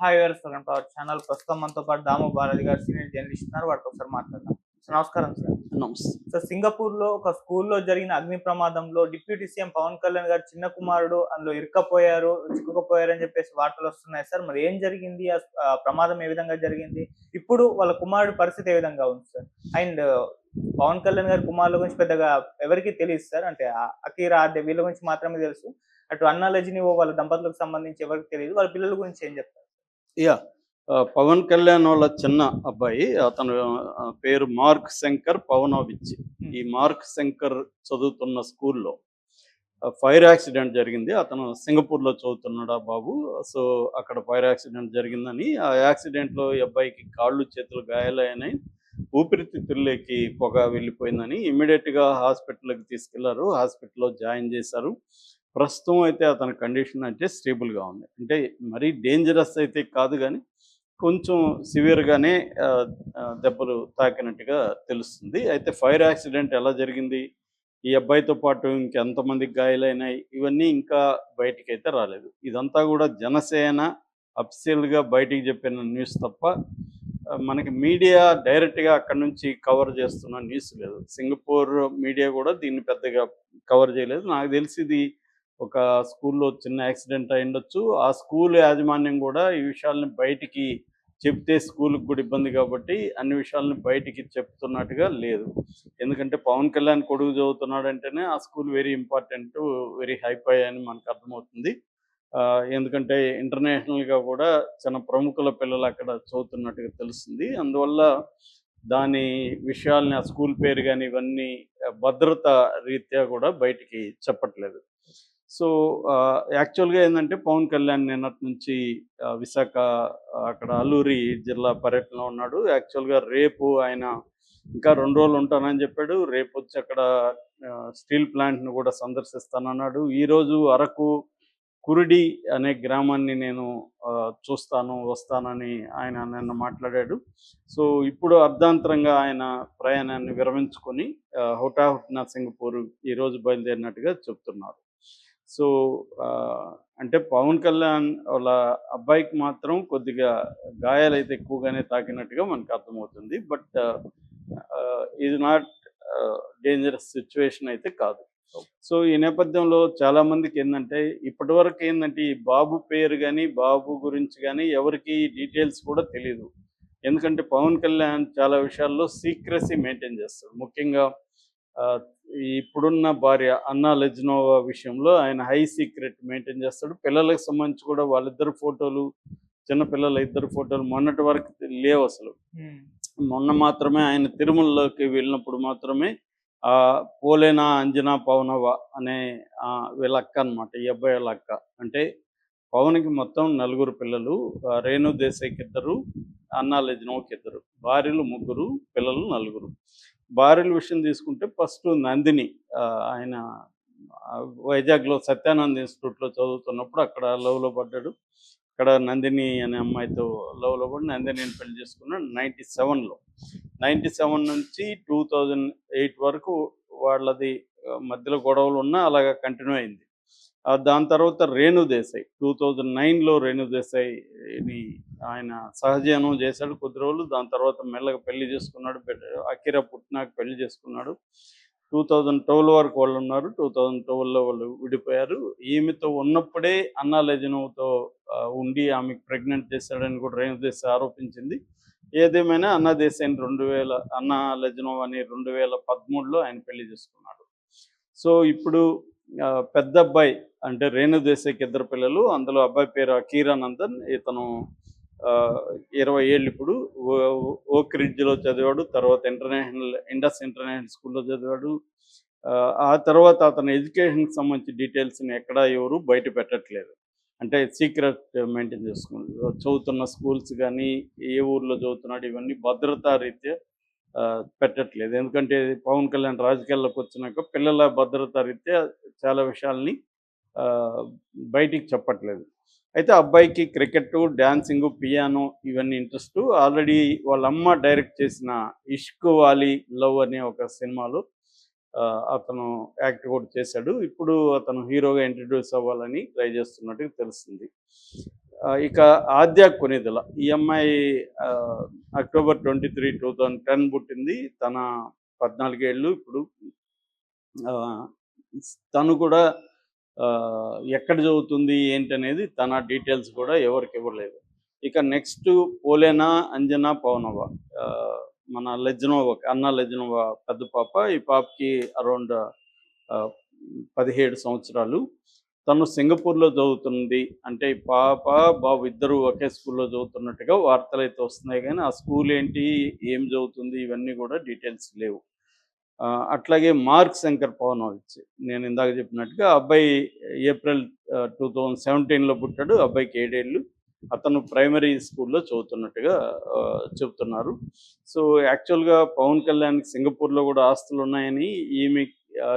Hi గారు second power channel ప్రస్తుతం మనతో పాటు దాము బాలాజీ గారు సీనియర్ జర్నలిస్ట్ ఉన్నారు. వాటితో ఒకసారి మాట్లాడదాం. నమస్కారం సార్. నమస్తే. సార్ సింగపూర్లో ఒక స్కూల్లో జరిగిన అగ్ని ప్రమాదంలో డిప్యూటీ సీఎం పవన్ కళ్యాణ్ గారు చిన్న కుమారుడు అందులో ఇరుక్కపోయారు చిక్కుకుపోయారు అని చెప్పేసి వార్తలు వస్తున్నాయి సార్. మరి ఏం జరిగింది? ఆ ప్రమాదం ఏ విధంగా జరిగింది? ఇప్పుడు వాళ్ళ కుమారుడు పరిస్థితి ఏ విధంగా ఉంది సార్? అండ్ పవన్ కళ్యాణ్ గారి కుమారుల గురించి పెద్దగా ఎవరికి తెలియదు సార్. అంటే అకీరా ఆద్య వీళ్ళ గురించి మాత్రమే తెలుసు. అటు అన్నా లజనీవో వాళ్ళ దంపతులకు సంబంధించి ఎవరికి తెలియదు. వాళ్ళ పిల్లల గురించి ఏం చెప్తారు? యా పవన్ కళ్యాణ్ వాళ్ళ చిన్న అబ్బాయి అతను పేరు మార్క్ శంకర్ పవనోవిచ్ ఈ మార్క్ శంకర్ చదువుతున్న స్కూల్లో ఫైర్ యాక్సిడెంట్ జరిగింది. అతను సింగపూర్లో చదువుతున్నాడు ఆ బాబు. సో అక్కడ ఫైర్ యాక్సిడెంట్ జరిగిందని ఆ యాక్సిడెంట్లో ఈ అబ్బాయికి కాళ్ళు చేతులు గాయాలైనాయి. ఊపిరితిత్తుల్లోకి పొగ వెళ్ళిపోయిందని ఇమ్మీడియట్గా హాస్పిటల్కి తీసుకెళ్ళారు. హాస్పిటల్లో జాయిన్ చేశారు. ప్రస్తుతం అయితే అతని కండిషన్ అంటే స్టేబుల్గా ఉంది. అంటే మరీ డేంజరస్ అయితే కాదు కానీ కొంచెం సివియర్గానే దెబ్బలు తాకినట్టుగా తెలుస్తుంది. అయితే ఫైర్ యాక్సిడెంట్ ఎలా జరిగింది? ఈ అబ్బాయితో పాటు ఇంకెంతమంది గాయాలైనాయి? ఇవన్నీ ఇంకా బయటికి అయితే రాలేదు. ఇదంతా కూడా జనసేన అఫిషియల్గా బయటికి చెప్పిన న్యూస్ తప్ప మనకి మీడియా డైరెక్ట్గా అక్కడ నుంచి కవర్ చేస్తున్న న్యూస్ లేదు. సింగపూర్ మీడియా కూడా దీన్ని పెద్దగా కవర్ చేయలేదు. నాకు తెలిసి ఇది ఒక స్కూల్లో చిన్న యాక్సిడెంట్ అయి ఉండొచ్చు ఆ స్కూల్ యాజమాన్యం కూడా ఈ విషయాల్ని బయటికి చెప్తే స్కూల్కి కూడా ఇబ్బంది కాబట్టి అన్ని విషయాలని బయటికి చెప్తున్నట్టుగా లేదు. ఎందుకంటే పవన్ కళ్యాణ్ కొడుకు చదువుతున్నాడంటేనే ఆ school very important very hifi అని మనకు అర్థమవుతుంది. ఆ, ఎందుకంటే ఇంటర్నేషనల్గా కూడా చాలా ప్రముఖుల పిల్లలు అక్కడ చదువుతున్నట్టుగా తెలుస్తుంది. అందువల్ల దాని విషయాల్ని ఆ స్కూల్ పేరు కానీ ఇవన్నీ భద్రత రీత్యా కూడా బయటికి చెప్పట్లేదు. సో యాక్చువల్గా ఏంటంటే పవన్ కళ్యాణ్ నిన్నటి నుంచి విశాఖ అక్కడ అల్లూరి జిల్లా పర్యటనలో ఉన్నాడు. యాక్చువల్గా రేపు ఆయన ఇంకా రెండు రోజులు ఉంటానని చెప్పాడు. రేపు వచ్చి అక్కడ స్టీల్ ప్లాంట్ను కూడా సందర్శిస్తానన్నాడు. ఈరోజు అరకు కురిడి అనే గ్రామాన్ని నేను ఆ, చూస్తాను వస్తానని ఆయన నిన్న మాట్లాడాడు. సో ఇప్పుడు అర్ధాంతరంగా ఆయన ప్రయాణాన్ని విరమించుకొని హుటాహుట్ సింగపూర్ ఈరోజు బయలుదేరినట్టుగా చెప్తున్నారు. సో ఆ, అంటే పవన్ కళ్యాణ్ వాళ్ళ అబ్బాయికి మాత్రం కొద్దిగా గాయాలైతే ఎక్కువగానే తాకినట్టుగా మనకు అర్థమవుతుంది. బట్ ఇది నాట్ డేంజరస్ సిచ్యువేషన్ అయితే కాదు. సో ఈ నేపథ్యంలో చాలా మందికి ఏంటంటే ఇప్పటి వరకు ఏంటంటే ఈ బాబు పేరు కానీ బాబు గురించి కానీ ఎవరికి డీటెయిల్స్ కూడా తెలియదు ఎందుకంటే పవన్ కళ్యాణ్ చాలా విషయాల్లో సీక్రసీ మెయింటైన్ చేస్తాడు. ముఖ్యంగా ఇప్పుడున్న భార్య అన్నా లెజ్నోవా విషయంలో ఆయన హై సీక్రెట్ మెయింటైన్ చేస్తాడు. పిల్లలకు సంబంధించి కూడా వాళ్ళిద్దరు ఫోటోలు చిన్న పిల్లల ఇద్దరు ఫోటోలు మొన్నటి వరకు లేవు అసలు. మొన్న మాత్రమే ఆయన తిరుమలలోకి వెళ్ళినప్పుడు మాత్రమే ఆ పోలేనా అంజనా పవనవ అనే వీళ్ళ అక్క అనమాట ఈ అబ్బాయి వాళ్ళ అక్క. అంటే పవన్కి మొత్తం నలుగురు పిల్లలు రేణు దేశాయికి ఇద్దరు అన్నా లెజ్నోకి ఇద్దరు భార్యలు ముగ్గురు పిల్లలు నలుగురు. భార్యల విషయం తీసుకుంటే ఫస్ట్ నందిని ఆయన వైజాగ్లో సత్యానంద్ ఇన్స్టిట్యూట్లో చదువుతున్నప్పుడు అక్కడ లవ్లో పడ్డాడు. అక్కడ నందిని అనే అమ్మాయితో లవ్లో పడి నందినిని పెళ్ళి చేసుకున్నాడు నైంటీ సెవెన్లో. నైంటీ సెవెన్ నుంచి టూ థౌజండ్ ఎయిట్ వరకు వాళ్ళది మధ్యలో గొడవలు ఉన్నా అలాగా కంటిన్యూ అయింది. దాని తర్వాత రేణు దేశాయ్. టూ థౌజండ్ నైన్లో రేణు దేశాయ్ని ఆయన సహజీవనం చేశాడు కొద్ది రోజులు. దాని తర్వాత మెల్లగా పెళ్ళి చేసుకున్నాడు. బిడ్డ- అకిరా పెళ్ళి చేసుకున్నాడు. టూ థౌజండ్ ట్వెల్వ్ వరకు వాళ్ళు ఉన్నారు. టూ థౌజండ్ ట్వెల్వ్లో వాళ్ళు విడిపోయారు. ఈమెతో ఉన్నప్పుడే అన్నా లెజనోతో ఉండి ఆమెకు ప్రెగ్నెంట్ చేశాడని కూడా రేణు దేశాయ్ ఆరోపించింది. ఏదేమైనా అన్నా దేశాయని రెండు వేల అన్నా లెజనోవ్ అని రెండు వేల పదమూడులో ఆయన పెళ్ళి చేసుకున్నాడు. సో ఇప్పుడు పెద్ద అబ్బాయి అంటే రేణు దేశాయ్కి ఇద్దరు పిల్లలు అందులో అబ్బాయి పేరు అకీరానందన్ ఇతను ఆ, ఇరవై ఏళ్ళు ఇప్పుడు ఓ- ఓక్ రిడ్జ్లో చదివాడు తర్వాత ఇంటర్నేషనల్ ఇండస్ ఇంటర్నేషనల్ స్కూల్లో చదివాడు. ఆ, ఆ తర్వాత అతని ఎడ్యుకేషన్కి సంబంధించి డీటెయిల్స్ని ఎక్కడా ఎవరు బయట పెట్టట్లేదు. అంటే సీక్రెట్ మెయింటైన్ చేసుకున్నాడు చదువుతున్న స్కూల్స్ కానీ ఏ ఊర్లో చదువుతున్నాడు ఇవన్నీ భద్రతా రీత్యా పెట్టట్లేదు. ఎందుకంటే పవన్ కళ్యాణ్ రాజకీయాల్లోకి వచ్చినాక పిల్లల భద్రత రీత్యా చాలా విషయాల్ని ఆ, బయటికి చెప్పట్లేదు. అయితే అబ్బాయికి క్రికెట్ డాన్సింగ్ పియానో ఇవన్నీ ఇంట్రెస్ట్. ఆల్రెడీ వాళ్ళ అమ్మ డైరెక్ట్ చేసిన ఇష్క్ వాలి లవ్ అనే ఒక సినిమాలో ఆ, అతను యాక్ట్ కూడా చేశాడు. ఇప్పుడు అతను హీరోగా ఇంట్రడ్యూస్ అవ్వాలని ట్రై చేస్తున్నట్టుగా తెలుస్తుంది. ఇక ఆద్య కొనిదల. ఈ అమ్మాయి October twenty three two thousand ten పుట్టింది. తన పద్నాలుగేళ్ళు ఇప్పుడు. ఆ, తను కూడా ఎక్కడ చదువుతుంది ఏంటనేది తన డీటెయిల్స్ కూడా ఎవరికి ఇవ్వలేదు. ఇక నెక్స్ట్ పోలేనా అంజనా పవనవ ఆ, మన లెజ్నోవా అన్న లెజ్నోవా పెద్ద పాప. ఈ పాపకి అరౌండ్ పదిహేడు సంవత్సరాలు. తను సింగపూర్లో చదువుతుంది. అంటే పాప బాబు ఇద్దరు ఒకే స్కూల్లో చదువుతున్నట్టుగా వార్తలు అయితే వస్తున్నాయి. కానీ ఆ స్కూల్ ఏంటి ఏం చదువుతుంది ఇవన్నీ కూడా డీటెయిల్స్ లేవు. ఆ, అట్లాగే మార్క్ శంకర్ పవనోవిచ్ నేను ఇందాక చెప్పినట్టుగా అబ్బాయి ఏప్రిల్ టూ థౌజండ్ సెవెంటీన్లో పుట్టాడు. అబ్బాయికి ఏడేళ్ళు. అతను ప్రైమరీ స్కూల్లో చదువుతున్నట్టుగా చెబుతున్నారు చెప్తున్నారు. సో యాక్చువల్గా పవన్ కళ్యాణ్ సింగపూర్లో కూడా ఆస్తులు ఉన్నాయని ఈమె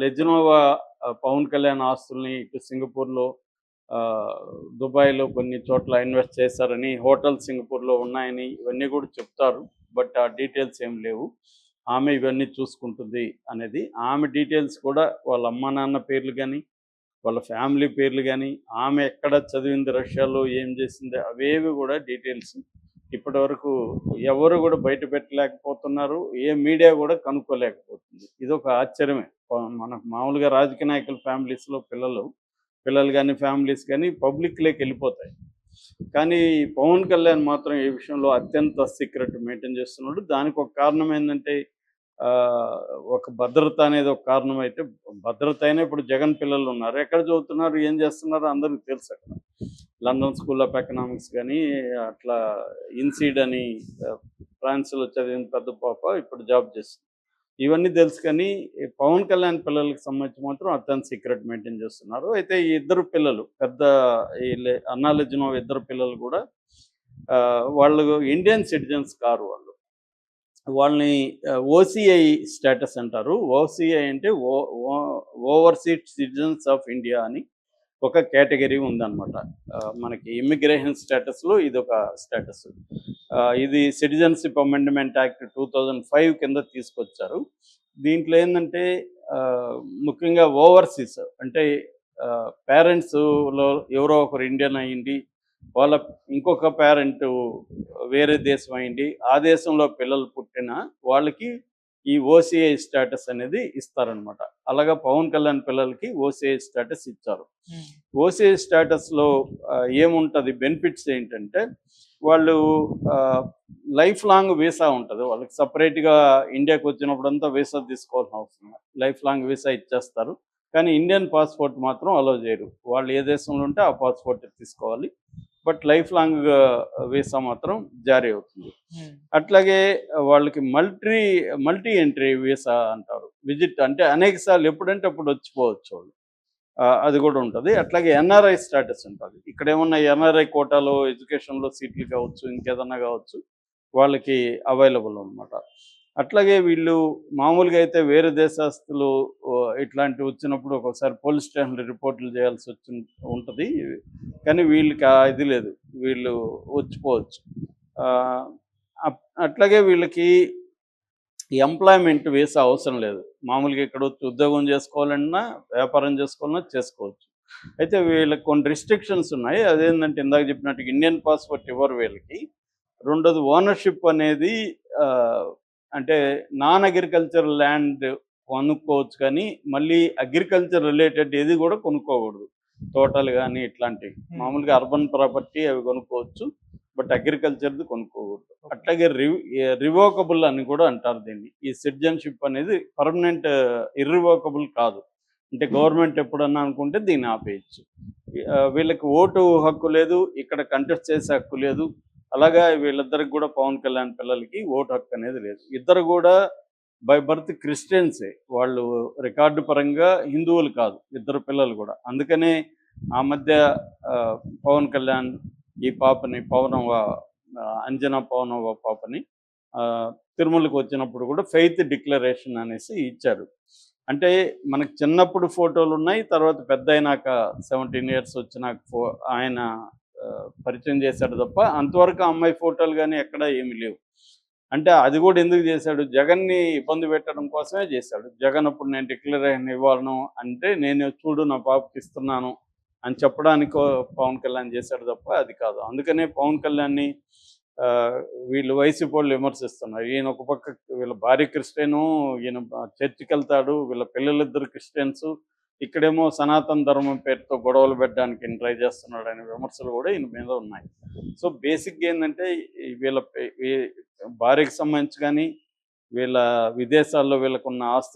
లెజినోవా పవన్ కళ్యాణ్ ఆస్తుల్ని ఇటు సింగపూర్లో ఆ, దుబాయ్లో కొన్ని చోట్ల ఇన్వెస్ట్ చేశారని హోటల్ సింగపూర్లో ఉన్నాయని ఇవన్నీ కూడా చెప్తారు. బట్ ఆ డీటెయిల్స్ ఏం లేవు. ఆమె ఇవన్నీ చూసుకుంటుంది అనేది. ఆమె డీటెయిల్స్ కూడా వాళ్ళ అమ్మ నాన్న పేర్లు కానీ వాళ్ళ ఫ్యామిలీ పేర్లు కానీ ఆమె ఎక్కడ చదివింది రష్యాలో ఏం చేసింది అవేవి కూడా డీటెయిల్స్ ఇప్పటి వరకు ఎవరు కూడా బయట పెట్టలేకపోతున్నారు ఏ మీడియా కూడా కనుక్కోలేకపోతుంది. ఇది ఒక ఆశ్చర్యమే మనకు మామూలుగా రాజకీయ నాయకుల ఫ్యామిలీస్లో పిల్లలు పిల్లలు కానీ ఫ్యామిలీస్ కానీ పబ్లిక్లోకి వెళ్ళిపోతాయి. కానీ పవన్ కళ్యాణ్ మాత్రం ఈ విషయంలో అత్యంత సీక్రెట్ మెయింటైన్ చేస్తున్నాడు. దానికి ఒక కారణం ఏంటంటే ఒక భద్రత అనేది ఒక కారణం అయితే భద్రత అయినా ఇప్పుడు జగన్ పిల్లలు ఉన్నారు. ఎక్కడ చదువుతున్నారు ఏం చేస్తున్నారు అందరికీ తెలుసు అక్కడ. లండన్ స్కూల్ ఆఫ్ ఎకనామిక్స్ కానీ అట్లా ఇన్సీడ్ అని ఫ్రాన్స్లో చదివిన పెద్ద పాప ఇప్పుడు జాబ్ చేస్తుంది. ఇవన్నీ తెలుసు కానీ పవన్ కళ్యాణ్ పిల్లలకు సంబంధించి మాత్రం అత్యంత సీక్రెట్ మెయింటైన్ చేస్తున్నారు. అయితే ఈ ఇద్దరు పిల్లలు పెద్ద ఈ ఇద్దరు పిల్లలు కూడా వాళ్ళు ఇండియన్ సిటిజన్స్ కారు వాళ్ళు. వాళ్ళని ఓసీఐ స్టేటస్ అంటారు. ఓసీఐ అంటే O overseas citizens of India అని ఒక కేటగిరీ ఉందన్నమాట. మనకి ఇమ్మిగ్రేషన్ స్టేటస్లో ఇది ఒక స్టేటస్ ఇది citizenship amendment act two thousand five కింద తీసుకొచ్చారు. దీంట్లో ఏంటంటే ముఖ్యంగా ఓవర్సీస్ అంటే పేరెంట్స్లో ఎవరో ఒకరు ఇండియన్ అయ్యింది వాళ్ళ ఇంకొక పేరెంట్ వేరే దేశం అయింది. ఆ దేశంలో పిల్లలు పుట్టిన వాళ్ళకి ఈ ఓసిఐ స్టేటస్ అనేది ఇస్తారనమాట అలాగా పవన్ కళ్యాణ్ పిల్లలకి ఓసిఐ స్టేటస్ ఇచ్చారు. ఓసిఐ స్టేటస్లో ఏముంటుంది? బెనిఫిట్స్ ఏంటంటే వాళ్ళు లైఫ్ లాంగ్ వీసా ఉంటుంది. వాళ్ళకి సపరేట్గా ఇండియాకి వచ్చినప్పుడంతా వీసా తీసుకోవాల్సిన అవసరం. లైఫ్ లాంగ్ వీసా ఇచ్చేస్తారు. కానీ ఇండియన్ పాస్పోర్ట్ మాత్రం అలో చేయరు. వాళ్ళు ఏ దేశంలో ఉంటే ఆ పాస్పోర్ట్ తీసుకోవాలి. బట్ లైఫ్ లాంగ్ వీసా మాత్రం జారీ అవుతుంది. అట్లాగే వాళ్ళకి మల్టీ మల్టీ ఎంట్రీ వీసా అంటారు. విజిట్ అంటే అనేక సార్లు ఎప్పుడంటే అప్పుడు వచ్చిపోవచ్చు వాళ్ళు. అది కూడా ఉంటుంది. అట్లాగే ఎన్ఆర్ఐ స్టేటస్ ఉంటుంది. ఇక్కడ ఏమన్నా ఎన్ఆర్ఐ కోటాలో ఎడ్యుకేషన్లో సీట్లు కావచ్చు ఇంకేదన్నా కావచ్చు వాళ్ళకి అవైలబుల్ అనమాట అట్లాగే వీళ్ళు మామూలుగా అయితే వేరే దేశస్తులు ఇట్లాంటివి వచ్చినప్పుడు ఒకసారి పోలీస్ స్టేషన్లో రిపోర్ట్లు చేయాల్సి వచ్చి ఉంటుంది. కానీ వీళ్ళకి ఆ ఇది లేదు. వీళ్ళు వచ్చిపోవచ్చు. అట్లాగే వీళ్ళకి ఎంప్లాయ్మెంట్ వేసే అవసరం లేదు. మామూలుగా ఇక్కడ వచ్చి ఉద్యోగం చేసుకోవాలన్నా వ్యాపారం చేసుకోవాలన్నా చేసుకోవచ్చు. అయితే వీళ్ళకి కొన్ని రిస్ట్రిక్షన్స్ ఉన్నాయి. అదేంటంటే ఇందాక చెప్పినట్టు ఇండియన్ పాస్పోర్ట్ ఇవ్వరు వీళ్ళకి. రెండోది ఓనర్షిప్ అనేది అంటే నాన్ అగ్రికల్చర్ ల్యాండ్ కొనుక్కోవచ్చు కానీ మళ్ళీ అగ్రికల్చర్ రిలేటెడ్ ఏది కూడా కొనుక్కోకూడదు. తోటలు కానీ ఇట్లాంటివి. మామూలుగా అర్బన్ ప్రాపర్టీ అవి కొనుక్కోవచ్చు బట్ అగ్రికల్చర్ది కొనుక్కోకూడదు. అట్లాగే రివ్ రివోకబుల్ అని కూడా అంటారు దీన్ని. ఈ సిటిజన్షిప్ అనేది పర్మనెంట్ ఇర్రివోకబుల్ కాదు. అంటే గవర్నమెంట్ ఎప్పుడన్నా అనుకుంటే దీన్ని ఆపేయచ్చు. వీళ్ళకి ఓటు హక్కు లేదు ఇక్కడ కంటెస్ట్ చేసే హక్కు లేదు. అలాగా వీళ్ళిద్దరికి కూడా పవన్ కళ్యాణ్ పిల్లలకి ఓటు హక్కు అనేది లేదు. ఇద్దరు కూడా బై బర్త్ క్రిస్టియన్సే. వాళ్ళు రికార్డు పరంగా హిందువులు కాదు ఇద్దరు పిల్లలు కూడా. అందుకనే ఆ మధ్య పవన్ కళ్యాణ్ ఈ పాపని పవనవ అంజనా పవనవ పాపని ఆ, తిరుమలకు వచ్చినప్పుడు కూడా ఫెయిత్ డిక్లరేషన్ అనేసి ఇచ్చారు. అంటే మనకు చిన్నప్పుడు ఫోటోలు ఉన్నాయి తర్వాత పెద్ద అయినాక సెవెంటీన్ ఇయర్స్ వచ్చినాక ఫో ఆయన పరిచయం చేశాడు తప్ప అంతవరకు అమ్మాయి ఫోటోలు కానీ ఎక్కడ ఏమీ లేవు. అంటే అది కూడా ఎందుకు చేశాడు? జగన్ని ఇబ్బంది పెట్టడం కోసమే చేశాడు. జగన్ అప్పుడు నేను డిక్లరేషన్ ఇవ్వాలను అంటే నేను చూడు నా పాపకి ఇస్తున్నాను అని చెప్పడానికి పవన్ కళ్యాణ్ చేశాడు తప్ప అది కాదు. అందుకనే పవన్ కళ్యాణ్ని ఆ, వీళ్ళు వైసీపీ వాళ్ళు విమర్శిస్తున్నారు. ఈయన ఒక పక్క వీళ్ళ భార్య క్రిస్టియను ఈయన చర్చికి వెళ్తాడు వీళ్ళ పిల్లలిద్దరు క్రిస్టియన్స్ ఇక్కడేమో సనాతన ధర్మం పేరుతో గొడవలు పెట్టడానికి ట్రై చేస్తున్నాడు అనే విమర్శలు కూడా ఈయన మీద ఉన్నాయి. సో బేసిక్గా ఏంటంటే వీళ్ళ పే- భార్యకి సంబంధించి కానీ వీళ్ళ విదేశాల్లో వీళ్ళకున్న ఆస్తి